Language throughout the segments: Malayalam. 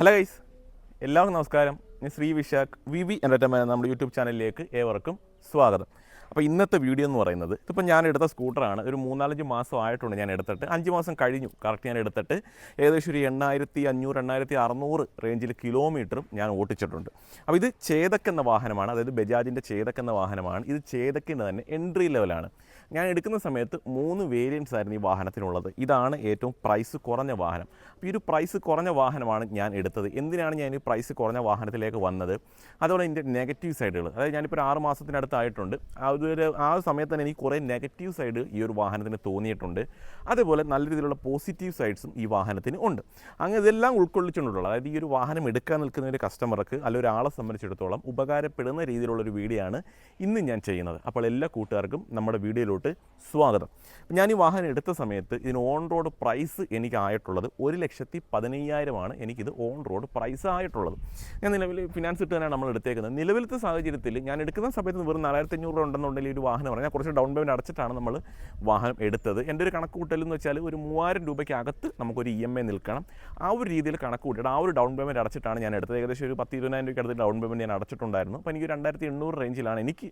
ഹലോ ഗൈസ് എല്ലാവർക്കും നമസ്കാരം. ഞാൻ Sree Vishakh V V entertainment നമ്മുടെ യൂട്യൂബ് ചാനലിലേക്ക് ഏവർക്കും സ്വാഗതം. അപ്പോൾ ഇന്നത്തെ വീഡിയോ എന്ന് പറയുന്നത് ഇതിപ്പോൾ ഞാൻ എടുത്ത സ്കൂട്ടറാണ് ഒരു മൂന്നാലഞ്ച് മാസം ആയിട്ടുണ്ട് ഞാൻ എടുത്തിട്ട്. അഞ്ച് മാസം കഴിഞ്ഞു. കറക്റ്റ് ഞാൻ എടുത്തിട്ട് ഏകദേശം ഒരു എണ്ണായിരത്തി അഞ്ഞൂറ് എണ്ണായിരത്തി അറുന്നൂറ് റേഞ്ചിൽ കിലോമീറ്ററും ഞാൻ ഓട്ടിച്ചിട്ടുണ്ട്. അപ്പോൾ ഇത് ചേതക്കെന്ന വാഹനമാണ്. അതായത് ബജാജിന്റെ ചേതക്കെന്ന വാഹനമാണ്. ഇത് ചേതക്കിന്റെ തന്നെ എൻട്രി ലെവലാണ് ഞാൻ എടുക്കുന്ന സമയത്ത് മൂന്ന് വേരിയൻസ് ആയിരുന്നു ഈ വാഹനത്തിനുള്ളത്. ഇതാണ് ഏറ്റവും പ്രൈസ് കുറഞ്ഞ വാഹനം. അപ്പോൾ ഈ ഒരു പ്രൈസ് കുറഞ്ഞ വാഹനമാണ് ഞാൻ എടുത്തത്. എന്തിനാണ് ഞാൻ ഈ പ്രൈസ് കുറഞ്ഞ വാഹനത്തിലേക്ക് വന്നത്? അതുപോലെ ഇതിന്റെ നെഗറ്റീവ് സൈഡുകൾ അതായത് ഞാനിപ്പോൾ ഒരു ആറ് മാസത്തിനടുത്തായിട്ടുണ്ട് ഒരു ആ സമയത്ത് തന്നെ എനിക്ക് കുറേ നെഗറ്റീവ് സൈഡ് ഈ ഒരു വാഹനത്തിന് തോന്നിയിട്ടുണ്ട്. അതുപോലെ നല്ല രീതിയിലുള്ള പോസിറ്റീവ് സൈഡ്സും ഈ വാഹനത്തിന് ഉണ്ട്. അങ്ങനെ ഇതെല്ലാം ഉൾക്കൊള്ളിച്ചുകൊണ്ടുള്ള അതായത് ഈ ഒരു വാഹനം എടുക്കാൻ നിൽക്കുന്ന ഒരു കസ്റ്റമർക്ക് അല്ല ഒരാളെ സംബന്ധിച്ചിടത്തോളം ഉപകാരപ്പെടുന്ന രീതിയിലുള്ളൊരു വീഡിയോ ആണ് ഇന്ന് ഞാൻ ചെയ്യുന്നത്. അപ്പോൾ എല്ലാ കൂട്ടുകാർക്കും നമ്മുടെ വീഡിയോയിലോട്ട് സ്വാഗതം. ഞാൻ ഈ വാഹനം എടുത്ത സമയത്ത് ഇതിന് ഓൺ റോഡ് പ്രൈസ് എനിക്കായിട്ടുള്ളത് ഒരു ലക്ഷത്തി പതിനയ്യായിരമാണ് എനിക്കിത് ഓൺ റോഡ് പ്രൈസ് ആയിട്ടുള്ളത്. ഞാൻ നിലവിൽ ഫിനാൻസ് ഇട്ട് തന്നെയാണ് നമ്മൾ എടുത്തേക്കുന്നത്. നിലവിലത്തെ സാഹചര്യത്തിൽ ഞാൻ എടുക്കുന്ന സമയത്ത് വെറും നാലായിരത്തി അഞ്ഞൂറ് രൂപ ഉണ്ടെന്നുണ്ടെങ്കിൽ ഒരു വാഹനം പറഞ്ഞാൽ കുറച്ച് ഡൗൺ പേയ്മെന്റ് അടച്ചിട്ടാണ് നമ്മൾ വാഹനം എടുത്തത്. എന്റെ ഒരു കണക്ക് കൂട്ടലെന്ന് വെച്ചാൽ ഒരു മൂവായിരം രൂപയ്ക്കകത്ത് നമുക്കൊരു ഇ എം ഐ നിൽക്കണം. ആ ഒരു രീതിയിൽ കണക്ക് കൂട്ടിയിട്ട് ആ ഒരു ഡൗൺ പേയ്മെന്റ് അടച്ചിട്ടാണ് ഞാൻ എടുത്തത്. ഏകദേശം ഒരു പത്ത് ഇരുപതിനായിരം രൂപയ്ക്ക് അടുത്ത് ഡൗൺ പേയ്മെന്റ് ഞാൻ അടച്ചിട്ടുണ്ടായിരുന്നു. അപ്പോൾ എനിക്ക് രണ്ടായിരത്തി എണ്ണൂറ് റേഞ്ചിലാണ് എനിക്ക്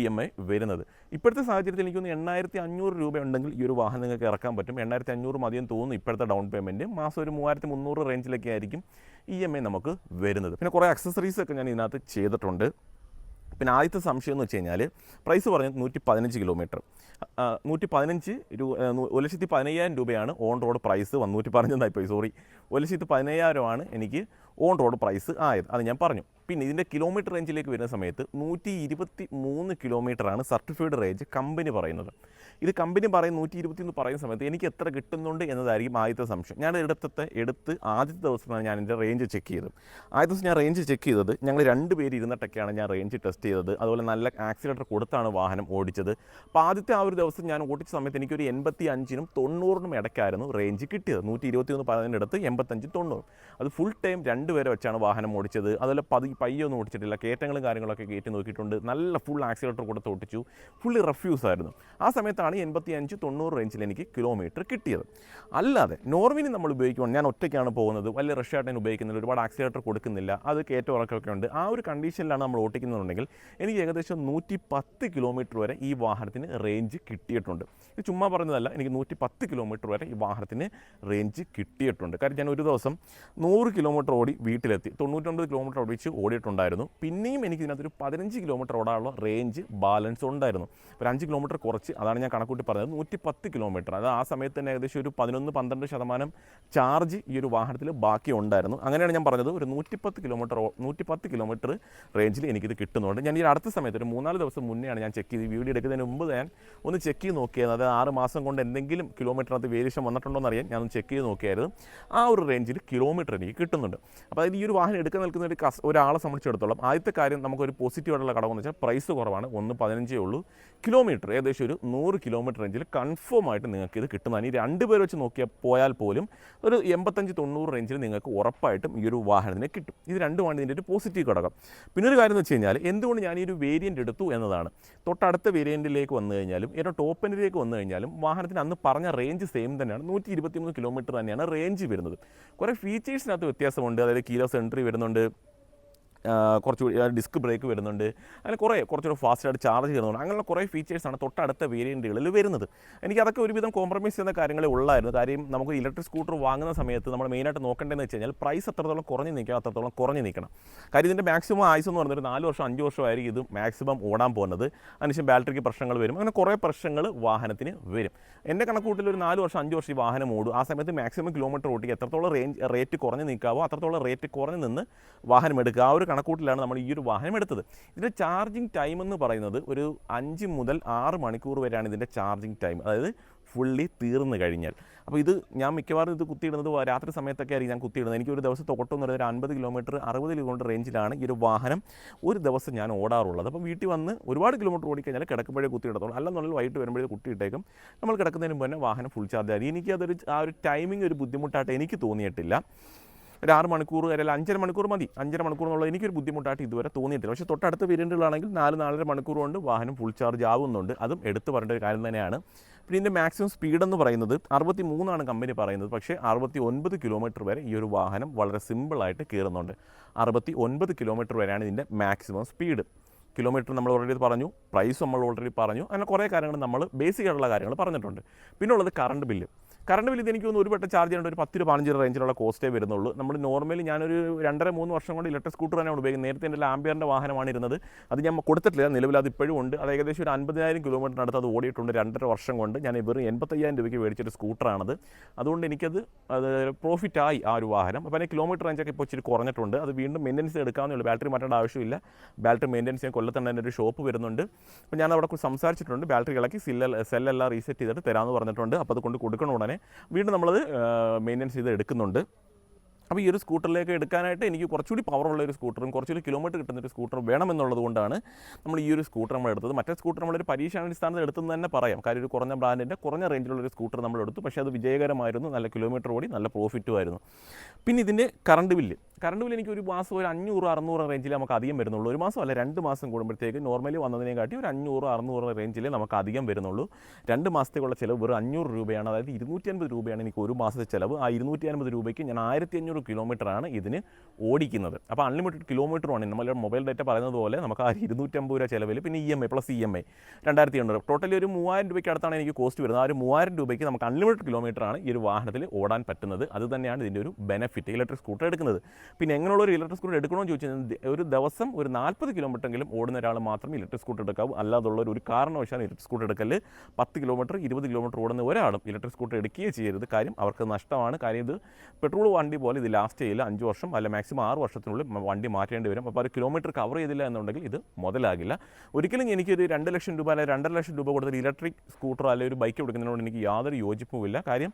ഇ എം ഐ വരുന്നത്. ഇപ്പോഴത്തെ സാഹചര്യത്തിൽ എനിക്കൊന്ന് എണ്ണായിരത്തി അഞ്ഞൂറ് രൂപ ഉണ്ടെങ്കിൽ ഈ ഒരു വാഹനം നിങ്ങൾക്ക് ഇറക്കാൻ പറ്റും. എണ്ണായിരത്തി അഞ്ഞൂറ് മതിയെന്ന് തോന്നുന്നു ഇപ്പോഴത്തെ ഡൗൺ പേയ്മെന്റ് മാസം ഒരു മൂവായിരത്തി മുന്നൂറ് റേഞ്ചിലൊക്കെ ആയിരിക്കും ഇ എം ഐ നമുക്ക് വരുന്നത്. പിന്നെ കുറേ അക്സസറീസ് ഒക്കെ ഞാൻ ഇതിനകത്ത് ചെയ്തിട്ടുണ്ട്. പിന്നെ ആദ്യത്തെ സംശയം എന്ന് വെച്ച് കഴിഞ്ഞാൽ പ്രൈസ് പറഞ്ഞത് നൂറ്റി പതിനഞ്ച് കിലോമീറ്റർ നൂറ്റി പതിനഞ്ച് രൂ ആ, നൂ- ഒരു ലക്ഷത്തി പതിനയ്യായിരം രൂപയാണ് ഓൺ റോഡ് പ്രൈസ് വന്നൂറ്റി പറഞ്ഞതായിപ്പോയി പറഞ്ഞതായി പോയി സോറി ഒരു ലക്ഷത്തി പതിനയ്യായിരമാണ് എനിക്ക് ഓൺ റോഡ് പ്രൈസ് ആയത്. അത് ഞാൻ പറഞ്ഞു. പിന്നെ ഇതിന്റെ കിലോമീറ്റർ റേഞ്ചിലേക്ക് വരുന്ന സമയത്ത് നൂറ്റി ഇരുപത്തി മൂന്ന് കിലോമീറ്ററാണ് സർട്ടിഫൈഡ് റേഞ്ച് കമ്പനി പറയുന്നത്. ഇത് കമ്പനി പറയുന്ന നൂറ്റി ഇരുപത്തി എന്ന് പറയുന്ന സമയത്ത് എനിക്ക് എത്ര കിട്ടുന്നുണ്ട് എന്നതായിരിക്കും ആദ്യത്തെ സംശയം. ഞാൻ എടുത്തത്തെ എടുത്ത് ആദ്യത്തെ ദിവസമാണ് ഞാൻ എന്റെ റേഞ്ച് ചെക്ക് ചെയ്തത്. ആദ്യ ദിവസം ഞാൻ റേഞ്ച് ചെക്ക് ചെയ്തത് ഞങ്ങൾ രണ്ട് പേര് ഇരുന്നിട്ടൊക്കെയാണ് ഞാൻ റേഞ്ച് ടെസ്റ്റ് ചെയ്തത്. അതുപോലെ നല്ല ആക്സിലേറ്റർ കൊടുത്താണ് വാഹനം ഓടിച്ചത്. അപ്പോൾ ആദ്യത്തെ ആ ഒരു ദിവസം ഞാൻ ഓടിച്ച സമയത്ത് എനിക്കൊരു എൺപത്തി അഞ്ചിനും തൊണ്ണൂറിനും ഇടയ്ക്കായിരുന്നു റേഞ്ച് കിട്ടിയത്. നൂറ്റി ഇരുപത്തി ഒന്ന് പതിനെടുത്ത് എൺപത്തഞ്ച് തൊണ്ണൂറ്. അത് ഫുൾ ടൈം രണ്ട് പേരെ വെച്ചാണ് വാഹനം ഓടിച്ചത്. അതുപോലെ പതി പയ്യൊന്നും ഓടിച്ചിട്ടില്ല. കയറ്റങ്ങളും കാര്യങ്ങളൊക്കെ കയറ്റി നോക്കിയിട്ടുണ്ട്. നല്ല ഫുൾ ആക്സിലേറ്റർ കൊടുത്ത് ഓടിച്ചു ഫുള്ളി റെഫ്യൂസ് ആയിരുന്നു. ആ സമയത്താണ് എൺപത്തി അഞ്ച് തൊണ്ണൂറ് റേഞ്ചിൽ എനിക്ക് കിലോമീറ്റർ കിട്ടിയത്. അല്ലാതെ നോർമലി നമ്മൾ ഉപയോഗിക്കുമ്പോൾ ഞാൻ ഒറ്റയ്ക്കാണ് പോകുന്നത്. വലിയ റഷ് ആയിട്ട് ഞാൻ ഉപയോഗിക്കുന്നില്ല. ഒരുപാട് ആക്സിലേറ്റർ കൊടുക്കുന്നില്ല. അത് കയറ്റം ഇറക്കമൊക്കെ ഉണ്ട്. ആ ഒരു കണ്ടീഷനിലാണ് നമ്മൾ ഓട്ടിക്കുന്നുണ്ടെങ്കിൽ എനിക്ക് ഏകദേശം നൂറ്റി പത്ത് കിലോമീറ്റർ വരെ ഈ വാഹനത്തിന് റേഞ്ച് കിട്ടിയിട്ടുണ്ട്. ഇത് ചുമ്മാ പറഞ്ഞതല്ല. എനിക്ക് നൂറ്റി പത്ത് കിലോമീറ്റർ വരെ ഈ വാഹനത്തിന് റേഞ്ച് കിട്ടിയിട്ടുണ്ട്. കാര്യം ഞാൻ ഒരു ദിവസം നൂറ് കിലോമീറ്റർ ഓടി വീട്ടിലെത്തി. തൊണ്ണൂറ്റൊമ്പത് കിലോമീറ്റർ ഓടിച്ച് ഓടിയിട്ടുണ്ടായിരുന്നു പിന്നെയും എനിക്ക് ഇതിനകത്തൊരു പതിനഞ്ച് കിലോമീറ്റർ ഓടാനുള്ള റേഞ്ച് ബാലൻസ് ഉണ്ടായിരുന്നു. ഒരു അഞ്ച് കിലോമീറ്റർ കുറച്ച് അതാണ് ഞാൻ കണക്കൂട്ടി പറഞ്ഞത്. നൂറ്റി പത്ത് കിലോമീറ്റർ. അത് ആ സമയത്ത് തന്നെ ഏകദേശം ഒരു പതിനൊന്ന് പന്ത്രണ്ട് ശതമാനം ചാർജ് ഈ ഒരു വാഹനത്തിൽ ബാക്കി ഉണ്ടായിരുന്നു. അങ്ങനെയാണ് ഞാൻ പറഞ്ഞത്. ഒരു നൂറ്റിപ്പത്ത് കിലോമീറ്റർ നൂറ്റിപ്പത്ത് കിലോമീറ്റർ റേഞ്ചിൽ എനിക്കിത് കിട്ടുന്നുണ്ട്. ഞാൻ ഈ അടുത്ത സമയത്ത് ഒരു മൂന്നാൽ ദിവസം മുന്നെയാണ് ഞാൻ ചെക്ക് ചെയ്ത്. വീഡിയോ എടുക്കുന്നതിന് മുമ്പ് ഞാൻ ഒന്ന് ചെക്ക് ചെയ്ത് നോക്കിയത് അതായത് ആറ് മാസം കൊണ്ട് എന്തെങ്കിലും കിലോമീറ്ററിനകത്ത് വേരിയേഷൻ വന്നിട്ടുണ്ടോ എന്നറിയാൻ ഞാൻ ഒന്ന് ചെക്ക് ചെയ്ത് നോക്കിയായിരുന്നു. ആ ഒരു റേഞ്ചിൽ കിലോമീറ്റർ എനിക്ക് കിട്ടുന്നുണ്ട്. അപ്പോൾ അതായത് ഈ ഒരു വാഹനം എടുക്കാൻ നിൽക്കുന്ന ഒരു കസ് ഒരാളെ സംബന്ധിച്ചിടത്തോളം ആദ്യത്തെ കാര്യം നമുക്കൊരു പോസിറ്റീവ് ആയിട്ടുള്ള ഘടകം എന്ന് വെച്ചാൽ പ്രൈസ് കുറവാണ്. ഒന്ന് പതിനഞ്ചേ ഉള്ളൂ. കിലോമീറ്റർ ഏകദേശം ഒരു നൂറ് കിലോമീറ്റർ റേഞ്ചിൽ കൺഫേം ആയിട്ട് നിങ്ങൾക്ക് ഇത് കിട്ടുന്നതാണ്. ഈ രണ്ട് പേര് വെച്ച് നോക്കിയാൽ പോയാൽ പോലും ഒരു എൺപത്തഞ്ച് തൊണ്ണൂറ് റേഞ്ചിൽ നിങ്ങൾക്ക് ഉറപ്പായിട്ടും ഈ ഒരു വാഹനത്തിന് കിട്ടും. ഇത് രണ്ടുമാണ് ഇതിന്റെ ഒരു പോസിറ്റീവ് ഘടകം. പിന്നെ ഒരു കാര്യം എന്ന് വെച്ച് കഴിഞ്ഞാൽ എന്തുകൊണ്ട് ഞാൻ ഈ ഒരു വേരിയന്റ് എടുത്തു എന്നതാണ്. തൊട്ടടുത്ത വേരിയന്റിലേക്ക് വന്നു കഴിഞ്ഞാലും ഏറ്റവും ടോപ്പ് എൻഡിലേക്ക് വന്നു കഴിഞ്ഞാലും വാഹനത്തിന് അന്ന് പറഞ്ഞ റേഞ്ച് സെയിം തന്നെയാണ്. നൂറ്റി ഇരുപത്തിമൂന്ന് കിലോമീറ്റർ തന്നെയാണ് റേഞ്ച് വരുന്നത്. കുറേ ഫീച്ചേഴ്സിനകത്ത് വ്യത്യാസമുണ്ട്. അതായത് കീലോസ് എൻട്രി വരുന്നുണ്ട്. കുറച്ച് ഡിസ്ക് ബ്രേക്ക് വരുന്നുണ്ട്. അങ്ങനെ കുറേ കുറച്ചുകൂടി ഫാസ്റ്റായിട്ട് ചാർജ് ചെയ്യുന്നുണ്ട്. അങ്ങനെയുള്ള കുറേ ഫീച്ചേഴ്സാണ് തൊട്ടടുത്ത വേരിയന്റുകളിൽ വരുന്നത്. എനിക്ക് അതൊക്കെ ഒരുവിധം കോംപ്രമൈസ് ചെയ്യുന്ന കാര്യങ്ങളെ ഉള്ളായിരുന്നു. കാര്യം നമുക്ക് ഇലക്ട്രിക് സ്കൂട്ടർ വാങ്ങുന്ന സമയത്ത് നമ്മൾ മെയിനായിട്ട് നോക്കേണ്ടതെന്ന് വെച്ച് കഴിഞ്ഞാൽ പ്രൈസ് എത്രത്തോളം കുറഞ്ഞ് നിൽക്കുക അത്രത്തോളം കുറഞ്ഞ് നിൽക്കണം. കാര്യം ഇതിന്റെ മാക്സിമം ആയുസ് എന്ന് പറഞ്ഞൊരു നാല് വർഷം അഞ്ച് വർഷമായിരിക്കും ഇത് മാക്സിമം ഓടാൻ പോകുന്നത്. അതിനുശേഷം ബാറ്ററിക്ക് പ്രശ്നങ്ങൾ വരും. അങ്ങനെ കുറേ പ്രശ്നങ്ങൾ വാഹനത്തിന് വരും. എന്റെ കണക്കൂട്ടിൽ ഒരു നാല് വർഷം അഞ്ച് വർഷം ഈ വാഹനം ഓടും. ആ സമയത്ത് മാക്സിമം കിലോമീറ്റർ ഓട്ടിക്ക് എത്രത്തോളം റേഞ്ച് റേറ്റ് കുറഞ്ഞ് നിൽക്കാവോ അത്രത്തോളം റേറ്റ് കുറഞ്ഞ് നിന്ന് വാഹനം എടുക്കുക. ആ ഒരു കണക്കൂട്ടിലാണ് നമ്മൾ ഈ ഒരു വാഹനം എടുത്തത്. ഇതിന്റെ ചാർജിങ് ടൈം എന്ന് പറയുന്നത് ഒരു അഞ്ച് മുതൽ ആറ് മണിക്കൂർ വരെയാണ് ഇതിന്റെ ചാർജിങ് ടൈം അതായത് ഫുള്ളി തീർന്നു കഴിഞ്ഞാൽ. അപ്പോൾ ഇത് ഞാൻ മിക്കവാറും ഇത് കുത്തിയിടുന്നത് രാത്രി സമയത്തൊക്കെ ആയിരിക്കും ഞാൻ കുത്തിയിടുന്നത്. എനിക്ക് ഒരു ദിവസം ഓട്ടം എന്ന് പറയുന്നത് ഒരു അൻപത് കിലോമീറ്റർ അറുപത് കിലോമീറ്റർ റേഞ്ചിലാണ് ഈ ഒരു വാഹനം ഒരു ദിവസം ഞാൻ ഓടാറുള്ളത്. അപ്പോൾ വീട്ടിൽ വന്ന് ഒരുപാട് കിലോമീറ്റർ ഓടിക്കഴിഞ്ഞാൽ കിടക്കുമ്പോഴേ കുത്തിയിടത്തുള്ളൂ. അല്ലെന്നുണ്ടെങ്കിൽ വൈകിട്ട് വരുമ്പോഴേ കുത്തിയിട്ടേക്കും. നമ്മൾ കിടക്കുന്നതിന് മുന്നേ വാഹനം ഫുൾ ചാർജ് ആയി. എനിക്കതൊരു ആ ഒരു ടൈമിംഗ് ഒരു ബുദ്ധിമുട്ടായിട്ട് എനിക്ക് തോന്നിയിട്ടില്ല. ഒരു ആറ് മണിക്കൂർ അല്ലെങ്കിൽ അഞ്ചര മണിക്കൂർ മതി. അഞ്ചര മണിക്കൂർ എന്നുള്ളത് എനിക്കൊരു ബുദ്ധിമുട്ടായിട്ട് ഇതുവരെ തോന്നിയിട്ടില്ല. പക്ഷേ തൊട്ടടുത്ത വേരിയന്റുകളാണെങ്കിൽ നാല് നാലര മണിക്കൂർ കൊണ്ട് വാഹനം ഫുൾ ചാർജ് ആവുന്നുണ്ട്. അതും എടുത്തു പറയേണ്ട ഒരു കാര്യം തന്നെയാണ്. പിന്നെ ഇതിന്റെ മാക്സിമം സ്പീഡ് എന്ന് പറയുന്നത് അറുപത്തി മൂന്നാണ് കമ്പനി പറയുന്നത്. പക്ഷേ അറുപത്തി ഒൻപത് കിലോമീറ്റർ വരെ ഈ ഒരു വാഹനം വളരെ സിമ്പിളായിട്ട് കയറുന്നുണ്ട് അറുപത്തി ഒൻപത് കിലോമീറ്റർ വരെയാണ് ഇതിന്റെ മാക്സിമം സ്പീഡ് കിലോമീറ്റർ നമ്മൾ ഓൾറെഡി പറഞ്ഞു പ്രൈസ് നമ്മൾ ഓൾറെഡി പറഞ്ഞു അങ്ങനെ കുറേ കാര്യങ്ങൾ നമ്മൾ ബേസിക് ആയിട്ടുള്ള കാര്യങ്ങൾ പറഞ്ഞിട്ടുണ്ട്. പിന്നെ ഉള്ളത് കറണ്ട് ബില്ല് കറണ്ട് ബില്ല് എനിക്ക് തോന്നുന്നു ഒരു വട്ടം ചാർജ് ചെയ്യേണ്ട ഒരു പത്ത് രൂപ പതിനഞ്ച് റേഞ്ചിലുള്ള കോസ്റ്റേ വരുന്നുള്ളൂ. നമ്മൾ നോർമലി ഞാനൊരു രണ്ടര മൂന്ന് വർഷം കൊണ്ട് ഇലക്ട്രിക് സ്കൂട്ടർ തന്നെയാണ് ഉപയോഗിക്കുന്നത്. നേരത്തെ എന്റെ ആംബിയറിന്റെ വാഹനമാണ് ഇരുന്നത്. അത് ഞാൻ കൊടുത്തിട്ടില്ല നിലവിൽ അത് ഇപ്പോഴും ഉണ്ട്. അത് ഏകദേശം ഒരു അൻപതിനായിരം കിലോമീറ്ററിനടുത്ത് അത് ഓടിയിട്ടുണ്ട് രണ്ടര വർഷം കൊണ്ട്. ഞാൻ വെറും എൺപത്തയ്യായിരം രൂപയ്ക്ക് മേടിച്ചൊരു സ്കൂട്ടറാണത് അതുകൊണ്ട് എനിക്കത് അത് പ്രോഫിറ്റായി ആ ഒരു വാഹനം. അപ്പോൾ അതിന് കിലോമീറ്റർ റേഞ്ചൊക്കെ ഇപ്പോൾ ഇച്ചിരി കുറഞ്ഞിട്ടുണ്ട്. അത് വീണ്ടും മെയിന്റനൻസ് എടുക്കാവുന്നേ ഉള്ളൂ. ബാറ്ററി മാറ്റേണ്ട ആവശ്യമില്ല. ബാറ്ററി മെയിന്റനൻസ് ചെയ്യാൻ കൊല്ലത്തന്നെ തന്നെ എന്റെ ഒരു ഷോപ്പ് വരുന്നുണ്ട്. അപ്പോൾ ഞാൻ അവിടെ സംസാരിച്ചിട്ടുണ്ട്. ബാറ്ററി ഇളക്കി സില്ല സെല്ലെല്ലാം റീസെറ്റ് ചെയ്തിട്ട് തരാമെന്ന് പറഞ്ഞിട്ടുണ്ട്. അപ്പോൾ അതുകൊണ്ട് കൊണ്ട് കൊടുക്കണ ഉടനെ വീണ്ടും നമ്മളത് മെയിന്റനൻസ് ചെയ്ത് എടുക്കുന്നുണ്ട്. അപ്പോൾ ഈ ഒരു സ്കൂട്ടറിലേക്ക് എടുക്കാനായിട്ട് എനിക്ക് കുറച്ചുകൂടി പവറുള്ള ഒരു സ്കൂട്ടറും കുറച്ചുകൂടി കിലോമീറ്റർ കിട്ടുന്ന ഒരു സ്കൂട്ടർ വേണമെന്നുള്ളത് കൊണ്ടാണ് നമ്മൾ ഈ ഒരു സ്കൂട്ടർ നമ്മൾ എടുത്തത്. മറ്റേ സ്കൂട്ടർ നമ്മളൊരു പരീക്ഷണാടിസ്ഥാനത്ത് എടുത്തെന്ന് തന്നെ പറയാം. കാര്യം ഒരു കുറഞ്ഞ ബ്രാൻഡിന്റെ കുറഞ്ഞ റേഞ്ചിലുള്ള ഒരു സ്കൂട്ടർ നമ്മൾ എടുത്തു. പക്ഷേ അത് വിജയകരമായിരുന്നു നല്ല കിലോമീറ്റർ ഓടി നല്ല പ്രോഫിറ്റും ആയിരുന്നു. പിന്നെ ഇതിന്റെ കറണ്ട് ബില്ല് കറണ്ട് ബില്ല് എനിക്ക് ഒരു മാസം ഒരു അഞ്ഞൂറ് അറുന്നൂറ് റേഞ്ചിൽ നമുക്ക് അധികം വരുന്നുള്ളൂ. ഒരു മാസം അല്ല രണ്ട് മാസം കൂടുമ്പോഴത്തേക്ക് നോർമലി വന്നതിനെ കാട്ടി ഒരു അഞ്ഞൂറ് അറുന്നൂറ് റേഞ്ചിൽ നമുക്ക് അധികം വരുന്നുള്ളൂ. രണ്ട് മാസത്തേക്കുള്ള ചിലവ് വെറും അഞ്ഞൂറ് രൂപയാണ്. അതായത് ഇരുന്നൂറ്റി അൻപത് രൂപയാണ് എനിക്ക് ഒരു മാസത്തെ ചിലവ്. ആ ഇരുന്നൂറ്റി അൻപത് രൂപയ്ക്ക് ഞാൻ ആയിരത്തി അഞ്ഞൂറ് കിലോമീറ്ററാണ് ഇതിന് ഓടിക്കുന്നത്. അപ്പോൾ അൺലിമിറ്റഡ് കിലോമീറ്ററുമാണ് നമ്മൾ മൊബൈൽ ഡേറ്റ പറയുന്നത് പോലെ നമുക്ക് ആ ഇരുന്നൂറ്റമ്പത് രൂപ ചിലവിൽ പിന്നെ E M I plus E M I രണ്ടായിരത്തി എണ്ണൂറ് ടോട്ടലി ഒരു മൂവായിരം രൂപയ്ക്ക് അടുത്താണ് എനിക്ക് കോസ്റ്റ് വരുന്നത്. ആ ഒരു മൂവായിരം രൂപയ്ക്ക് നമുക്ക് അൺലിമിറ്റഡ് കിലോമീറ്ററാണ് ഈ ഒരു വാഹനത്തിൽ ഓടാൻ പറ്റുന്നത്. അത് തന്നെയാണ് ഇതിന്റെ ഒരു ബെനിഫിറ്റ് ഇലക്ട്രിക് സ്കൂട്ടർ എടുക്കുന്നത്. പിന്നെ എങ്ങനെയുള്ള ഒരു ഇലക്ട്രിക് സ്കൂട്ടർ എടുക്കണമെന്ന് ചോദിച്ചാൽ ഒരു ദിവസം ഒരു നാൽപ്പത് കിലോമീറ്റർ എങ്കിലും ഓടുന്ന ഒരാൾ മാത്രം ഇലക്ട്രിക് സ്കൂട്ടർ എടുക്കാവൂ. അല്ലാതുള്ള ഒരു കാരണവശാലും ഇലക്ട്രിക് സ്കൂട്ടർ എടുക്കൽ പത്ത് കിലോമീറ്റർ ഇരുപത് കിലോമീറ്റർ ഓടുന്ന ഒരാളും ഇലക്ട്രിക് സ്കൂട്ടർ എടുക്കുകയും ചെയ്യരുത്. കാര്യം അവർക്ക് നഷ്ടമാണ്. കാര്യം ഇത് പെട്രോൾ വണ്ടി പോലെ ഇത് ലാസ്റ്റ് ചെയ്യില്ല അഞ്ച് വർഷം അല്ല മാക്സിമം ആറ് വർഷത്തിനുള്ളിൽ വണ്ടി മാറ്റേണ്ടി വരും. അപ്പോൾ ഒരു കിലോമീറ്റർ കവർ ചെയ്തില്ല എന്നുണ്ടെങ്കിൽ ഇത് മുതലാകില്ല. ഒരിക്കലും എനിക്കൊരു രണ്ട് ലക്ഷം രൂപ അല്ലെങ്കിൽ രണ്ടര ലക്ഷം രൂപ കൊടുത്തൊരു ഇലക്ട്രിക് സ്കൂട്ടർ അല്ലെങ്കിൽ ഒരു ബൈക്ക് എടുക്കുന്നതിനോട് എനിക്ക് യാതൊരു യോജിപ്പുമില്ല. കാര്യം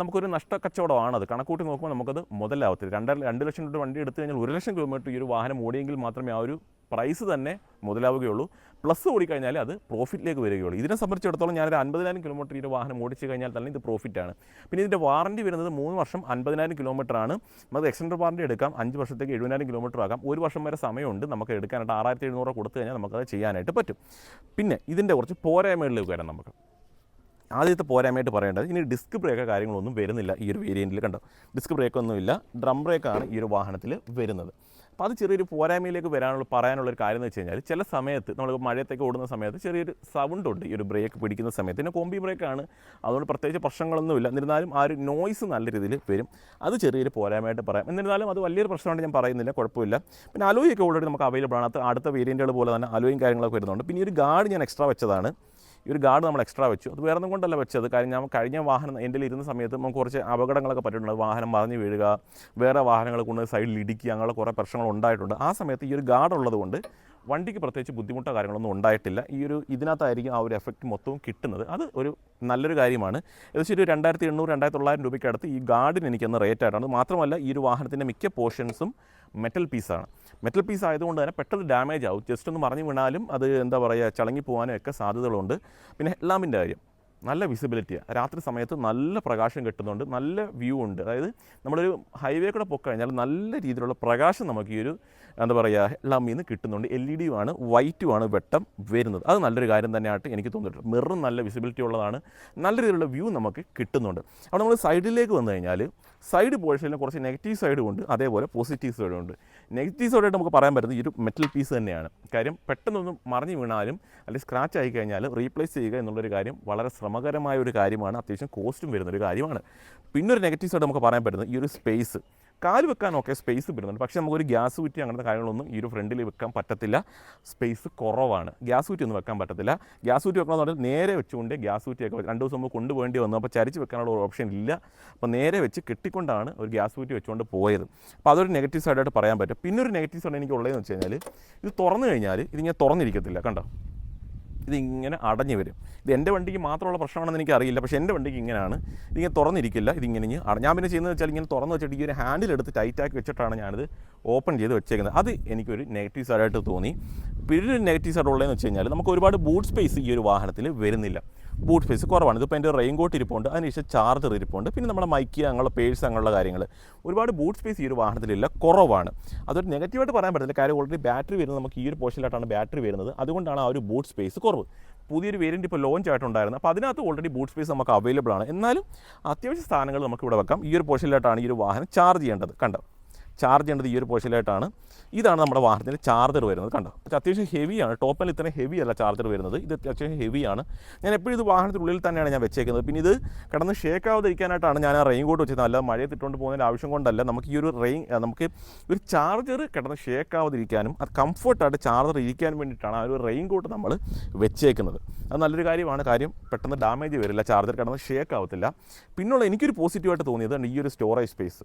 നമുക്കൊരു നഷ്ട കച്ചവടമാണത് കണക്കൂട്ടി നോക്കുമ്പോൾ നമുക്കത് മുതലാവത്തില്ല. രണ്ടര രണ്ട് ലക്ഷം രൂപ വണ്ടി എടുത്തു കഴിഞ്ഞാൽ ഒരു ലക്ഷം കിലോമീറ്റർ ഈ ഒരു വാഹനം ഓടിയെങ്കിൽ മാത്രമേ ആ ഒരു പ്രൈസ് തന്നെ മുതലാവുകയുള്ളൂ. പ്ലസ് ഓടിക്കഴിഞ്ഞാൽ അത് പ്രോഫിറ്റിലേക്ക് വരികയുള്ളൂ. ഇതിനെ സംബന്ധിച്ചിടത്തോളം ഞാനൊരു അൻപതിനായിരം കിലോമീറ്റർ ഈ വാഹനം ഓടിച്ചു കഴിഞ്ഞാൽ തന്നെ ഇത് പ്രോഫിറ്റാണ് പിന്നെ ഇതിന്റെ വാറന്റി വരുന്നത് മൂന്ന് വർഷം അൻപതിനായിരം കിലോമീറ്റർ ആണ്. നമുക്ക് എക്സ്റ്റൻഡർ വാറന്റി എടുക്കാം. അഞ്ച് വർഷത്തേക്ക് എഴുപതിനായിരം കിലോമീറ്റർ ആകാം ഒരു വർഷം വരെ സമയമുണ്ട് നമുക്ക് എടുക്കാനായിട്ട്. ആറായിരത്തി എഴുന്നൂറ് കൊടുത്തു കഴിഞ്ഞാൽ നമുക്കത് ചെയ്യാനായിട്ട് പറ്റും. പിന്നെ ഇതിന്റെ കുറച്ച് പോരായ്മകളിലേക്ക് വരാം നമുക്ക്. ആദ്യത്തെ പോരായ്മയായിട്ട് പറയേണ്ടത് ഇനി ഡിസ്ക് ബ്രേക്ക് കാര്യങ്ങളൊന്നും വരുന്നില്ല ഈ ഒരു വേരിയന്റിൽ കണ്ടോ? ഡിസ്ക് ബ്രേക്കൊന്നുമില്ല ഡ്രം ബ്രേക്കാണ് ഈ ഒരു വാഹനത്തിൽ വരുന്നത്. അപ്പോൾ അത് ചെറിയൊരു പോരായ്മയിലേക്ക് വരാനുള്ള പറയാനുള്ള ഒരു കാര്യം എന്ന് വെച്ച് കഴിഞ്ഞാൽ ചില സമയത്ത് നമ്മൾ മഴയത്തേക്ക് ഓടുന്ന സമയത്ത് ചെറിയൊരു സൗണ്ട് ഉണ്ട് ഈ ഒരു ബ്രേക്ക് പിടിക്കുന്ന സമയത്ത്. പിന്നെ കോമ്പി ബ്രേക്കാണ്. അതുകൊണ്ട് പ്രത്യേകിച്ച് പ്രശ്നങ്ങളൊന്നുമില്ല എന്നിരുന്നാലും ആ ഒരു നോയ്സ് നല്ല രീതിയിൽ വരും. അത് ചെറിയൊരു പോരായ്മയായിട്ട് പറയാം. എന്നിരുന്നാലും അത് വലിയൊരു പ്രശ്നമായിട്ട് ഞാൻ പറയുന്നില്ല. കുഴപ്പമില്ല. പിന്നെ അലോയൊക്കെ ഓൾറെഡി നമുക്ക് അവൈലബിൾ ആണ്. അടുത്ത വേരിയന്റുകൾ പോലെ തന്നെ അലോയും കാര്യങ്ങളൊക്കെ വരുന്നുണ്ട്. പിന്നെ ഒരു ഗാർഡ് ഞാൻ എക്സ്ട്രാ വെച്ചതാണ്. ഈ ഒരു ഗാർഡ് നമ്മൾ എക്സ്ട്രാ വെച്ചു. അത് വേറെ കൊണ്ടല്ല വെച്ചത്. കാര്യം ഞാൻ കഴിഞ്ഞ വാഹനം എന്റെ ഇരുന്ന സമയത്ത് നമുക്ക് കുറച്ച് അപകടങ്ങളൊക്കെ പറ്റിയിട്ടുണ്ട്. വാഹനം മറിഞ്ഞ് വീഴുക വേറെ വാഹനങ്ങൾ കൊണ്ട് സൈഡിൽ ഇടിക്കുക അങ്ങനെയുള്ള കുറേ പ്രശ്നങ്ങൾ ഉണ്ടായിട്ടുണ്ട്. ആ സമയത്ത് ഈ ഒരു ഗാർഡ് ഉള്ളതുകൊണ്ട് വണ്ടിക്ക് പ്രത്യേകിച്ച് ബുദ്ധിമുട്ടോ കാര്യങ്ങളൊന്നും ഉണ്ടായിട്ടില്ല. ഈ ഒരു ഇതിനകത്തായിരിക്കും ആ ഒരു എഫക്റ്റ് മൊത്തവും കിട്ടുന്നത്. അത് ഒരു നല്ലൊരു കാര്യമാണ്. ഏകദേശം ഒരു രണ്ടായിരത്തി എണ്ണൂറ് രണ്ടായിരത്തി തൊള്ളായിരം രൂപയ്ക്ക് അടുത്ത് ഈ ഗാർഡിന് എനിക്കൊന്ന് റേറ്റ് ആയിട്ടാണ് മാത്രമല്ല ഈ ഒരു വാഹനത്തിന്റെ മിക്ക പോർഷൻസും മെറ്റൽ പീസാണ് മെറ്റൽ പീസ് ആയതുകൊണ്ട് തന്നെ പെട്ടെന്ന് ഡാമേജ് ആവും. ജസ്റ്റ് ഒന്ന് മറിഞ്ഞു വീണാലും അത് എന്താ പറയുക ചളങ്ങി പോകാനും ഒക്കെ സാധ്യതകളുണ്ട്. പിന്നെ ഹെഡ്ലാമ്പിന്റെ കാര്യം. നല്ല വിസിബിലിറ്റിയാണ് രാത്രി സമയത്ത് നല്ല പ്രകാശം കിട്ടുന്നുണ്ട് നല്ല വ്യൂ ഉണ്ട്. അതായത് നമ്മളൊരു ഹൈവേ കൂടെ പൊക്കഴിഞ്ഞാൽ നല്ല രീതിയിലുള്ള പ്രകാശം നമുക്ക് ഈ ഒരു എന്താ പറയുക ലമ്മിൽ നിന്ന് കിട്ടുന്നുണ്ട് എൽ ഇ ഡിയുമാണ് വൈറ്റുമാണ് വെട്ടം വരുന്നത്. അത് നല്ലൊരു കാര്യം തന്നെയായിട്ട് എനിക്ക് തോന്നിയിട്ടുണ്ട്. മിറും നല്ല വിസിബിലിറ്റി ഉള്ളതാണ്. നല്ല രീതിയിലുള്ള വ്യൂ നമുക്ക് കിട്ടുന്നുണ്ട്. അപ്പോൾ നമ്മൾ സൈഡിലേക്ക് വന്നു കഴിഞ്ഞാൽ സൈഡ് പോർഷനിൽ കുറച്ച് നെഗറ്റീവ് സൈഡും ഉണ്ട് അതേപോലെ പോസിറ്റീവ് സൈഡും ഉണ്ട്. നെഗറ്റീവ് സൈഡായിട്ട് നമുക്ക് പറയാൻ പറ്റുന്നത് ഈ ഒരു മെറ്റൽ പീസ് തന്നെയാണ്. കാര്യം പെട്ടെന്നൊന്നും മറിഞ്ഞു വീണാലും അല്ലെങ്കിൽ സ്ക്രാച്ച് ആയി കഴിഞ്ഞാൽ റീപ്ലേസ് ചെയ്യുക എന്നുള്ളൊരു കാര്യം വളരെ ശ്രമകരമായ ഒരു കാര്യമാണ്. അത്യാവശ്യം കോസ്റ്റും വരുന്ന ഒരു കാര്യമാണ്. പിന്നെ ഒരു നെഗറ്റീവ് സൈഡ് നമുക്ക് പറയാൻ പറ്റുന്നത് ഈ ഒരു സ്പേസ് കാൽ വെക്കാനൊക്കെ സ്പേസ് വരുന്നുണ്ട്. പക്ഷേ നമുക്കൊരു ഗ്യാസ് കുറ്റി അങ്ങനത്തെ കാര്യങ്ങളൊന്നും ഈ ഒരു ഫ്രണ്ടിൽ വെക്കാൻ പറ്റത്തില്ല. സ്പേസ് കുറവാണ്. ഗ്യാസ് കുറ്റി ഒന്നും വെക്കാൻ പറ്റത്തില്ല. ഗ്യാസ് കുറ്റി വെക്കണമെന്ന് പറഞ്ഞാൽ നേരെ വെച്ചുകൊണ്ട് ഗ്യാസ് കുറ്റിയൊക്കെ രണ്ട് ദിവസം മുമ്പ് കൊണ്ടുപോകേണ്ടി വന്നു. അപ്പോൾ ചരിച്ച് വെക്കാനുള്ള ഒരു ഓപ്ഷൻ ഇല്ല. അപ്പോൾ നേരെ വെച്ച് കെട്ടിക്കൊണ്ടാണ് ഒരു ഗ്യാസ് കുറ്റി വെച്ചുകൊണ്ട് പോയത്. അപ്പോൾ അതൊരു നെഗറ്റീവ് സൈഡായിട്ട് പറയാൻ പറ്റും. പിന്നെ ഒരു നെഗറ്റീവ് സൈഡ് എനിക്ക് ഉള്ളതെന്ന് വെച്ച് കഴിഞ്ഞാൽ ഇത് തുറന്നു കഴിഞ്ഞാൽ ഇതിങ്ങനെ തുറന്നിരിക്കത്തില്ല. കണ്ടോ? ഇതിങ്ങനെ അടഞ്ഞു വരും. ഇത് എന്റെ വണ്ടിക്ക് മാത്രമുള്ള പ്രശ്നമാണെന്ന് എനിക്ക് അറിയില്ല പക്ഷേ എന്റെ വണ്ടിക്ക് ഇങ്ങനെയാണ്. ഇതിങ്ങനെ തുറന്നിരിക്കില്ല. ഇതിങ്ങനെ ഞാൻ പിന്നെ ചെയ്യുന്നത് വെച്ചാൽ ഇങ്ങനെ തുറന്ന് വെച്ചിട്ട് ഈ ഒരു ഹാൻഡിൽ എടുത്ത് ടൈറ്റാക്കി വെച്ചിട്ടാണ് ഞാനിത് ഓപ്പൺ ചെയ്ത് വെച്ചേക്കുന്നത്. അത് എനിക്കൊരു നെഗറ്റീവ് സൈഡായിട്ട് തോന്നി. പിന്നെ ഒരു നെഗറ്റീവ് സൈഡ് ഉള്ളതെന്ന് വെച്ച് കഴിഞ്ഞാൽ നമുക്ക് ഒരുപാട് ബൂട്ട് സ്പേസ് ഈ ഒരു വാഹനത്തിൽ വരുന്നില്ല. ബൂട്ട് സ്പേസ് കുറവാണ്. ഇതിപ്പോൾ എന്റെ റെയിൻ കോട്ട് ഇരിപ്പുണ്ട് അതിനുശേഷം ചാർജർ ഇരിപ്പുണ്ട് പിന്നെ നമ്മുടെ മൈക്ക് അങ്ങനെയുള്ള പേഴ്സ് അങ്ങനെയുള്ള കാര്യങ്ങൾ ഒരുപാട് ബൂട്ട് സ്പേസ് ഈ ഒരു വാഹനത്തിലില്ല കുറവാണ്. അതൊരു നെഗറ്റീവായിട്ട് പറയാൻ പറ്റില്ല കാര്യം ഓൾറെഡി ബാറ്ററി വരുന്നത് നമുക്ക് ഈ ഒരു പോർഷനിലായിട്ടാണ് ബാറ്ററി വരുന്നത്. അതുകൊണ്ടാണ് ആ ഒരു ബൂട്ട് സ്പേസ് കുറവ്. പുതിയൊരു വേരിയന്റ് ഇപ്പോൾ ലോഞ്ച് ആയിട്ടുണ്ടായിരുന്നു. അപ്പോൾ അതിനകത്ത് ഓൾറെഡി ബൂട്ട് സ്പേസ് നമുക്ക് അവൈലബിൾ ആണ്. എന്നാലും അത്യാവശ്യ സ്ഥാനങ്ങൾ നമുക്ക് ഇവിടെ വെക്കാം. ഈ ഒരു പോർഷനിലായിട്ടാണ് ഈ ഒരു വാഹനം ചാർജ് ചെയ്യേണ്ടത്. കണ്ടോ? ചാർജ് ചെയ്യേണ്ടത് ഈ ഒരു പോർഷനിലായിട്ടാണ് ഇതാണ് നമ്മുടെ വാഹനത്തിന്റെ ചാർജർ വരുന്നത് കണ്ടോ? അത്യാവശ്യം ഹെവിയാണ് ടോപ്പിൽ ഇത്ര ഹെവി അല്ല ചാർജർ വരുന്നത്. ഇത് അത്യാവശ്യം ഹെവിയാണ് ഞാൻ എപ്പോഴും ഇത് വാഹനത്തിനുള്ളിൽ തന്നെയാണ് ഞാൻ വെച്ചേക്കുന്നത്. പിന്നെ ഇത് കിടന്ന് ഷേക്ക് ആവാതിരിക്കാനായിട്ടാണ് ഞാൻ ആ റെയിൻ കോട്ട് വെച്ചത് അല്ല മഴയെ തിട്ടുകൊണ്ട് പോകുന്നതിന്റെ ആവശ്യം കൊണ്ടല്ല. നമുക്ക് ഈ ഒരു റെയിൻ നമുക്ക് ഒരു ചാർജർ കിടന്ന് ഷേക്ക് ആവാതിരിക്കാനും അത് കംഫർട്ടായിട്ട് ചാർജർ ഇരിക്കാൻ വേണ്ടിയിട്ടാണ് ആ ഒരു റെയിൻ കോട്ട് നമ്മൾ വെച്ചേക്കുന്നത്. അത് നല്ലൊരു കാര്യമാണ്. കാര്യം പെട്ടെന്ന് ഡാമേജ് വരില്ല. ചാർജർ കിടന്ന് ഷേക്ക് ആവത്തില്ല. പിന്നുള്ള എനിക്കൊരു പോസിറ്റീവായിട്ട് തോന്നിയത് ഈ ഒരു സ്റ്റോറേജ് സ്പേസ്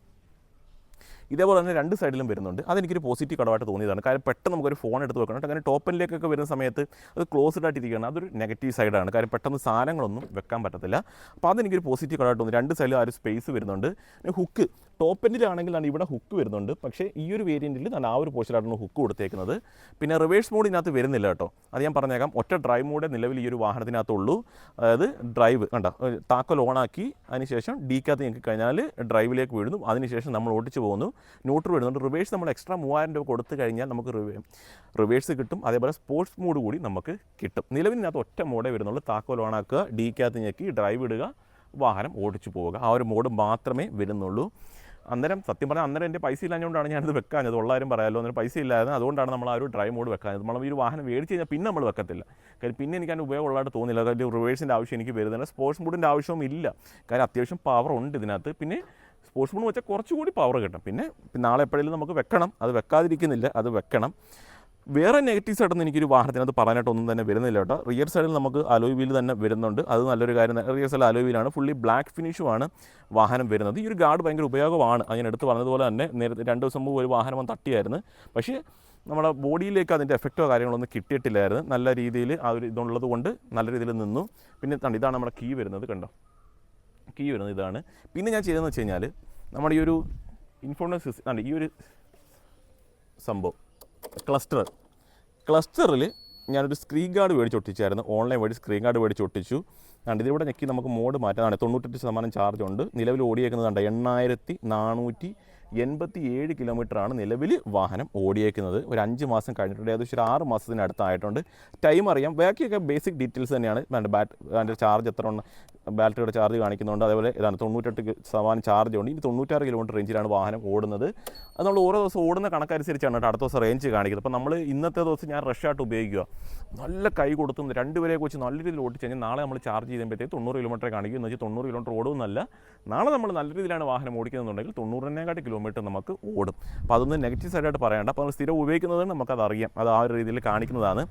ഇതേപോലെ തന്നെ രണ്ട് സൈഡിലും വരുന്നുണ്ട്. അതെനിക്കൊരു പോസിറ്റീവ് കടവായിട്ട് തോന്നിയതാണ്. കാര്യം പെട്ടെന്ന് നമുക്കൊരു ഫോൺ എടുത്ത് വെക്കണം. അങ്ങനെ ടോപ്പനിലേക്കൊക്കെ വരുന്ന സമയത്ത് അത് ക്ലോസ്ഡ് ആയിട്ട് ഇരിക്കുകയാണ് അതൊരു നെഗറ്റീവ് സൈഡാണ് കാര്യം പെട്ടെന്ന് സാധനങ്ങളൊന്നും വെക്കാൻ പറ്റത്തില്ല. അപ്പോൾ അതെനിക്കൊരു പോസിറ്റീവ് കടമായിട്ട് തോന്നി. രണ്ട് സൈഡിലും ആ ഒരു സ്പേസ് വരുന്നുണ്ട്. ഹുക്ക് ടോപ്പ് എൻഡിലാണെങ്കിലാണ് ഇവിടെ ഹുക്ക് വരുന്നുണ്ട്. പക്ഷേ ഈ ഒരു വേരിയന്റിൽ ഞാൻ ആ ഒരു പോസ്റ്റിലാണ് ഹുക്ക് കൊടുത്തേക്കുന്നത്. പിന്നെ റിവേഴ്സ് മോഡ് ഇതിനകത്ത് വരുന്നില്ല കേട്ടോ. അത് ഞാൻ പറഞ്ഞേക്കാം. ഒറ്റ ഡ്രൈവ് മോഡേ നിലവിൽ ഈ ഒരു വാഹനത്തിനകത്തുള്ളൂ. അതായത് ഡ്രൈവ് കണ്ട താക്കോൽ ഓണാക്കി അതിനുശേഷം ഡീക്കകത്ത് ഞങ്ങൾക്ക് കഴിഞ്ഞാൽ ഡ്രൈവിലേക്ക് വീഴുന്നു. അതിനുശേഷം നമ്മൾ ഓടിച്ച് പോകുന്നു. ന്യൂട്രൽ വരുന്നുണ്ട്. റിവേഴ്സ് നമ്മൾ എക്സ്ട്രാ മൂവായിരം രൂപ കൊടുത്തു കഴിഞ്ഞാൽ നമുക്ക് റിവേഴ്സ് കിട്ടും. അതേപോലെ സ്പോർട്സ് മോഡ് കൂടി നമുക്ക് കിട്ടും. നിലവിലിനകത്ത് ഒറ്റ മോഡേ വരുന്നുള്ളൂ. താക്കോൽ ഓണാക്കുക ഡീക്കകത്ത് ഞെക്കി ഡ്രൈവ് ഇടുക വാഹനം ഓടിച്ചു പോവുക. ആ ഒരു മോഡ് മാത്രമേ വരുന്നുള്ളൂ. അന്നേരം സത്യം പറഞ്ഞാൽ അന്നേരം എന്റെ പൈസ ഇല്ലാഞ്ഞുകൊണ്ടാണ് ഞാനത് വെക്കാഞ്ഞത്. ഉള്ളാരും പറയാമല്ലോ അന്നേരം പൈസ ഇല്ലായിരുന്നു. അതുകൊണ്ടാണ് നമ്മൾ ആ ഒരു ഡ്രൈവ് മോഡ് വെക്കാഞ്ഞത്. നമ്മൾ ഈ ഒരു വാഹനം മേടിച്ച് കഴിഞ്ഞാൽ പിന്നെ നമ്മൾ വെക്കത്തില്ല. കാര്യം പിന്നെ എനിക്ക് അതിന്റെ ഉപയോഗമുള്ളതായിട്ട് തോന്നില്ല അതായത് റിവേഴ്സിന്റെ ആവശ്യം എനിക്ക് വരുന്നില്ല. സ്പോർട്സ് മോഡിന്റെ ആവശ്യവും ഇല്ല. കാര്യം അത്യാവശ്യം പവർ ഉണ്ട് ഇതിനകത്ത്. പിന്നെ സ്പോർട്സ് മോഡ് വെച്ചാൽ കുറച്ചുകൂടി പവർ കിട്ടും. പിന്നെ നാളെ എപ്പോഴെങ്കിലും നമുക്ക് വെക്കണം. അത് വെക്കാതിരിക്കുന്നില്ല. അത് വെക്കണം. വേറെ നെഗറ്റീവ്സ് ആയിട്ടൊന്നും എനിക്കൊരു വാഹനത്തിനകത്ത് പറയാനായിട്ട് ഒന്നും തന്നെ വരുന്നില്ല കേട്ടോ. റിയർ സൈഡിൽ നമുക്ക് അലോയ് വീൽ തന്നെ വരുന്നുണ്ട്. അത് നല്ലൊരു കാര്യം റിയർ സൈഡിൽ അലോയ് വീലാണ് ഫുള്ളി ബ്ലാക്ക് ഫിനിഷുമാണ് വാഹനം വരുന്നത്. ഈ ഒരു ഗാർഡ് ഭയങ്കര ഉപയോഗമാണ്. ഞാൻ എടുത്ത് പറഞ്ഞതുപോലെ തന്നെ നേരത്തെ രണ്ട് ദിവസം മുമ്പ് ഒരു വാഹനം വന്ന് തട്ടിയായിരുന്നു. പക്ഷേ നമ്മുടെ ബോഡിയിലേക്ക് അതിന്റെ എഫക്റ്റോ കാര്യങ്ങളൊന്നും കിട്ടിയിട്ടില്ലായിരുന്നു. നല്ല രീതിയിൽ ആ ഒരു ഇതുള്ളത് കൊണ്ട് നല്ല രീതിയിൽ നിന്നു. പിന്നെ ഇതാണ് നമ്മുടെ കീ വരുന്നത് കണ്ടോ? കീ വരുന്നത് ഇതാണ്. പിന്നെ ഞാൻ ചെയ്തതെന്ന് വെച്ച് കഴിഞ്ഞാൽ നമ്മുടെ ഈ ഒരു ഇൻഫോർമേഷൻ സിസ്റ്റം ഈ ഒരു സംഭവം. ക്ലസ്റ്റർ ക്ലസ്റ്ററിൽ ഞാനൊരു സ്ക്രീൻ ഗാർഡ് മേടിച്ച് ഒട്ടിച്ചായിരുന്നു. ഓൺലൈൻ വഴി സ്ക്രീൻ ഗാർഡ് മേടിച്ച് ഒട്ടിച്ചു. കണ്ട് ഇതിലൂടെ ഞെക്കി നമുക്ക് മോഡ് മാറ്റാനാണ്. തൊണ്ണൂറ്റെട്ട് ശതമാനം ചാർജ് ഉണ്ട്. നിലവിൽ ഓടിയേക്കുന്നത് കണ്ട? എണ്ണായിരത്തി നാനൂറ്റി എൺപത്തി ഏഴ് കിലോമീറ്ററാണ് നിലവിൽ വാഹനം ഓടിയേക്കുന്നത്. ഒരു അഞ്ച് മാസം കഴിഞ്ഞിട്ടുണ്ട്. ഏകദേശം ഒരു ആറ് മാസത്തിനടുത്തായിട്ടുണ്ട് ടൈം അറിയാം. ബാക്കിയൊക്കെ ബേസിക് ഡീറ്റെയിൽസ് തന്നെയാണ്. വേണ്ട ബാറ്റ് അതിന്റെ ചാർജ് എത്ര ഉണ്ട്? ബാറ്ററിയുടെ ചാർജ് കാണിക്കുന്നുണ്ട്. അതേപോലെ ഇതാണ് തൊണ്ണൂറ്റെട്ട് ശതമാനം ചാർജ് ഉണ്ട്. ഇനി തൊണ്ണൂറ്റാറ് കിലോമീറ്റർ റേഞ്ചിലാണ് വാഹനം ഓടുന്നത്. അത് നമ്മൾ ഓരോ ദിവസം ഓടുന്ന കണക്കനുസരിച്ചാണ് അടുത്ത ദിവസം റേഞ്ച് കാണിക്കുന്നത്. അപ്പോൾ നമ്മൾ ഇന്നത്തെ ദിവസം ഞാൻ റഷായിട്ട് ഉപയോഗിക്കുക. നല്ല കൈ കൊടുത്തും രണ്ടുപേരെ വെച്ച് നല്ല രീതിയിൽ ഓടിച്ച് കഴിഞ്ഞാൽ നാളെ നമ്മൾ ചാർജ് ചെയ്യുമ്പോഴത്തേക്ക് തൊണ്ണൂറ് കിലോമീറ്റർ കാണിക്കും. എന്ന് വെച്ചാൽ തൊണ്ണൂറ് കിലോമീറ്റർ ഓടുമെന്നല്ല. നാളെ നമ്മൾ നല്ല രീതിയിലാണ് വാഹനം ഓടിക്കുന്നുണ്ടെങ്കിൽ തൊണ്ണൂറിനെക്കാട്ടി കിലോമീറ്റർ നമുക്ക് ഓടും. അപ്പോൾ അതൊന്നും നെഗറ്റീവ് സൈഡായിട്ട് പറയണ്ട. അപ്പോൾ നമ്മൾ സ്ഥിരം ഉപയോഗിക്കുന്നത് നമുക്കത് അറിയാം അത് ആ ഒരു രീതിയിൽ കാണിക്കുന്നതാണ്.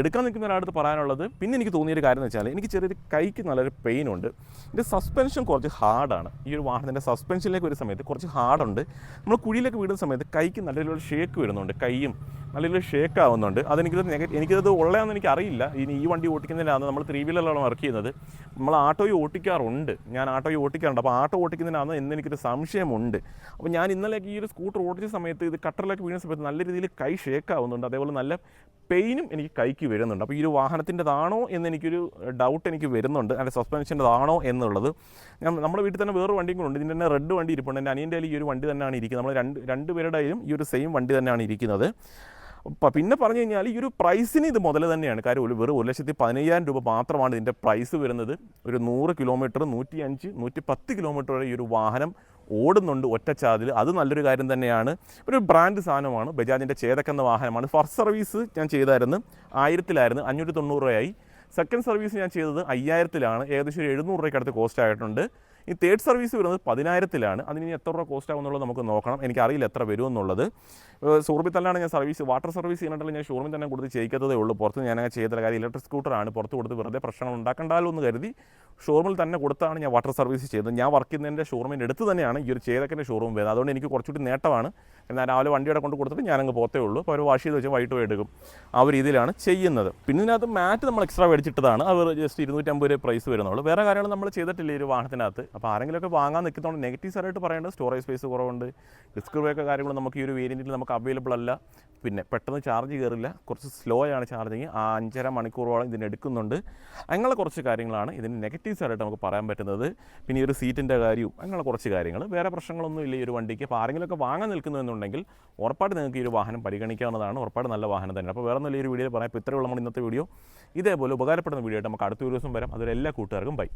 എടുക്കാൻ നിൽക്കുന്ന ഒരാളടുത്ത് പറയാനുള്ളത് പിന്നെ എനിക്ക് തോന്നിയൊരു കാര്യം എന്ന് വെച്ചാൽ എനിക്ക് ചെറിയൊരു കൈക്ക് നല്ലൊരു പെയിൻ ഉണ്ട്. ഇതിന്റെ സസ്പെൻഷൻ കുറച്ച് ഹാർഡാണ് ഈ ഒരു വാഹനത്തിന്റെ സസ്പെൻഷനിലേക്ക് വരുന്ന സമയത്ത് കുറച്ച് ഹാർഡുണ്ട് നമ്മൾ കുഴിയിലേക്ക് വീടുന്ന സമയത്ത് കൈക്ക് നല്ല രീതിയിലുള്ള ഷേക്ക് വരുന്നുണ്ട്. കൈയും നല്ല രീതിയിൽ ഷേക്ക് ആവുന്നുണ്ട് അതെനിക്കത് നെഗറ്റ് എനിക്കത് ഉള്ളതാണെന്ന് എനിക്ക് അറിയില്ല ഇനി ഈ വണ്ടി ഓടിക്കുന്നതിനാണ് നമ്മൾ ത്രീ വീലറിലാണ് വർക്ക് ചെയ്യുന്നത്. നമ്മൾ ആട്ടോയിൽ ഓട്ടിക്കാറുണ്ട് ഞാൻ ഓട്ടോയിൽ ഓട്ടിക്കാറുണ്ട് അപ്പോൾ ആട്ടോ ഓട്ടിക്കുന്നതിനാണ് എന്ന് എനിക്കൊരു സംശയമുണ്ട്. അപ്പോൾ ഞാൻ ഇന്നലേക്ക് ഈ ഒരു സ്കൂട്ടർ ഓടിച്ച സമയത്ത് ഇത് കട്ടറിലേക്ക് വീണ സമയത്ത് നല്ല രീതിയിൽ കൈ ഷേക്ക് ആവുന്നുണ്ട്. അതേപോലെ നല്ല പെയിനും എനിക്ക് കൈക്ക് വരുന്നുണ്ട്. അപ്പോൾ ഈ ഒരു വാഹനത്തിന്റെതാണോ എന്ന് എനിക്കൊരു ഡൗട്ട് എനിക്ക് വരുന്നുണ്ട്. അതിന്റെ സസ്പെൻഷന്റെതാണോ എന്നുള്ളത് ഞാൻ നമ്മുടെ വീട്ടിൽ തന്നെ വേറൊരു വണ്ടിയും കൂടെ ഉണ്ട്. ഇതിന്റെ തന്നെ റെഡ് വണ്ടി ഇരിപ്പുണ്ട്. എന്റെ അനിയന്റെ ഈ ഒരു വണ്ടി തന്നെയാണ് ഇരിക്കുന്നത്. നമ്മൾ രണ്ട് രണ്ട് പേരുടെയും ഈ ഒരു സെയിം വണ്ടി തന്നെയാണ് ഇരിക്കുന്നത്. പിന്നെ പറഞ്ഞു കഴിഞ്ഞാൽ ഈ ഒരു പ്രൈസിന് ഇത് മുതൽ തന്നെയാണ്. കാര്യം ഒരു വെറും ഒരു ലക്ഷത്തി പതിനയ്യായിരം രൂപ മാത്രമാണ് ഇതിന്റെ പ്രൈസ് വരുന്നത്. ഒരു നൂറ് കിലോമീറ്റർ നൂറ്റി അഞ്ച് നൂറ്റി പത്ത് കിലോമീറ്റർ വരെ ഈ ഒരു വാഹനം ഓടുന്നുണ്ട് ഒറ്റച്ചാതിൽ ചാതിൽ. അത് നല്ലൊരു കാര്യം തന്നെയാണ്. ഒരു ബ്രാൻഡ് സാധനമാണ്. ബജാജിന്റെ ചേതക് എന്ന വാഹനമാണ്. ഫസ്റ്റ് സർവീസ് ഞാൻ ചെയ്തായിരുന്നു. ആയിരത്തിലായിരുന്നു. അഞ്ഞൂറ്റി തൊണ്ണൂറ് രൂപയായി. സെക്കൻഡ് സർവീസ് ഞാൻ ചെയ്തത് അയ്യായിരത്തിലാണ്. ഏകദേശം ഒരു എഴുന്നൂറ് രൂപയ്ക്ക് അടുത്ത് കോസ്റ്റ് ആയിട്ടുണ്ട്. ഈ തേർഡ് സർവീസ് വരുന്നത് പതിനായിരത്തിലാണ്. അതിന് എത്ര രൂപ കോസ്റ്റ് ആകുമെന്നുള്ളത് നമുക്ക് നോക്കണം. എനിക്കറിയില്ല എത്ര വരുമെന്നുള്ളത്. തന്നെയാണ് ഞാൻ സർവീസ് വാട്ടർ സർവീസ് ചെയ്യുന്നുണ്ടെങ്കിൽ ഞാൻ ഷോറൂമിൽ തന്നെ കൊടുത്ത് ചെയ്യിക്കത്തതേ ഉള്ളൂ. പുറത്ത് ഞാൻ അങ്ങനെ ചെയ്തില്ല കാര്യം ഇലക്ട്രിക് സ്കൂട്ടറാണ് പുറത്ത് കൊടുത്ത് വെറുതെ പ്രശ്നങ്ങൾ ഉണ്ടാക്കണ്ടല്ലോ എന്ന് കരുതി ഷോറൂമിൽ തന്നെ കൊടുത്താണ് ഞാൻ വാട്ടർ സർവീസ് ചെയ്തത്. ഞാൻ വർക്ക് ചെയ്യുന്നതിന്റെ ഷോറൂമിന്റെ അടുത്ത് തന്നെയാണ് ഈ ഒരു ചേതക്കന്റെ ഷോറൂം വരുന്നത്. അതുകൊണ്ട് എനിക്ക് കുറച്ചുകൂടി നേട്ടമാണ്. എന്നാൽ രാവിലെ വണ്ടിയുടെ കൊണ്ട് കൊടുത്തിട്ട് ഞാനങ്ങ് പോത്തേ ഉള്ളൂ. അപ്പോൾ അവർ വാഷ് ചെയ്ത് വെച്ച് വൈകിട്ട് എടുക്കും. ആ ഒരു രീതിയിലാണ് ചെയ്യുന്നത്. പിന്നെ ഇതിനകത്ത് മാറ്റ് നമ്മൾ എക്സ്ട്രാ മേടിച്ചിട്ടതാണ്. അവർ ജസ്റ്റ് ഇരുന്നൂറ്റമ്പത് രൂപ പ്രൈസ് വരുന്നുള്ളൂ. വേറെ കാര്യങ്ങൾ നമ്മൾ ചെയ്തിട്ടില്ല ഈ ഒരു വാഹനത്തിനകത്ത്. അപ്പോൾ ആരെങ്കിലുമൊക്കെ വാങ്ങാൻ നിൽക്കുന്നതുകൊണ്ട് നെഗറ്റീവ് സൈഡായിട്ട് പറയേണ്ടത് സ്റ്റോറേജ് സ്പേസ് കുറവുണ്ട്. ഡിസ്ക് ബ്രേക്ക് കാര്യങ്ങളും നമുക്ക് ഈ ഒരു വേരിയന്റിൽ നമുക്ക് അവൈലബിൾ അല്ല. പിന്നെ പെട്ടെന്ന് ചാർജ് കയറില്ല കുറച്ച് സ്ലോ ആണ് ചാർജിങ് ആ അഞ്ചര മണിക്കൂറോളം ഇതിന് എടുക്കുന്നുണ്ട്. അങ്ങനെ കുറച്ച് കാര്യങ്ങളാണ് ഇതിന് നെഗറ്റീവ് സൈഡായിട്ട് നമുക്ക് പറയാൻ പറ്റുന്നത്. പിന്നെ ഈ ഒരു സീറ്റിന്റെ കാര്യവും അങ്ങനെ കുറച്ച് കാര്യങ്ങൾ. വേറെ പ്രശ്നങ്ങളൊന്നും ഇല്ല ഈ ഒരു വണ്ടിക്ക്. അപ്പോൾ ആരെങ്കിലുമൊക്കെ വാങ്ങാൻ നിൽക്കുന്നു എന്നുണ്ടെങ്കിൽ ഉറപ്പായിട്ട് നിങ്ങൾക്ക് ഈ ഒരു വാഹനം പരിഗണിക്കാവുന്നതാണ്. ഉറപ്പായിട്ട് നല്ല വാഹനം തന്നെ അപ്പോൾ വേറെ നല്ല ഒരു വീഡിയോ പറയാം. ഇപ്പോൾ ഇത്രയുള്ള നമ്മുടെ ഇന്നത്തെ വീഡിയോ ഇതേപോലെ ഉപകാരപ്പെടുന്ന വീഡിയോ ആയിട്ട് നമുക്ക് അടുത്ത ദിവസം വരാം. അതിൽ എല്ലാ കൂട്ടുകാർക്കും ബൈ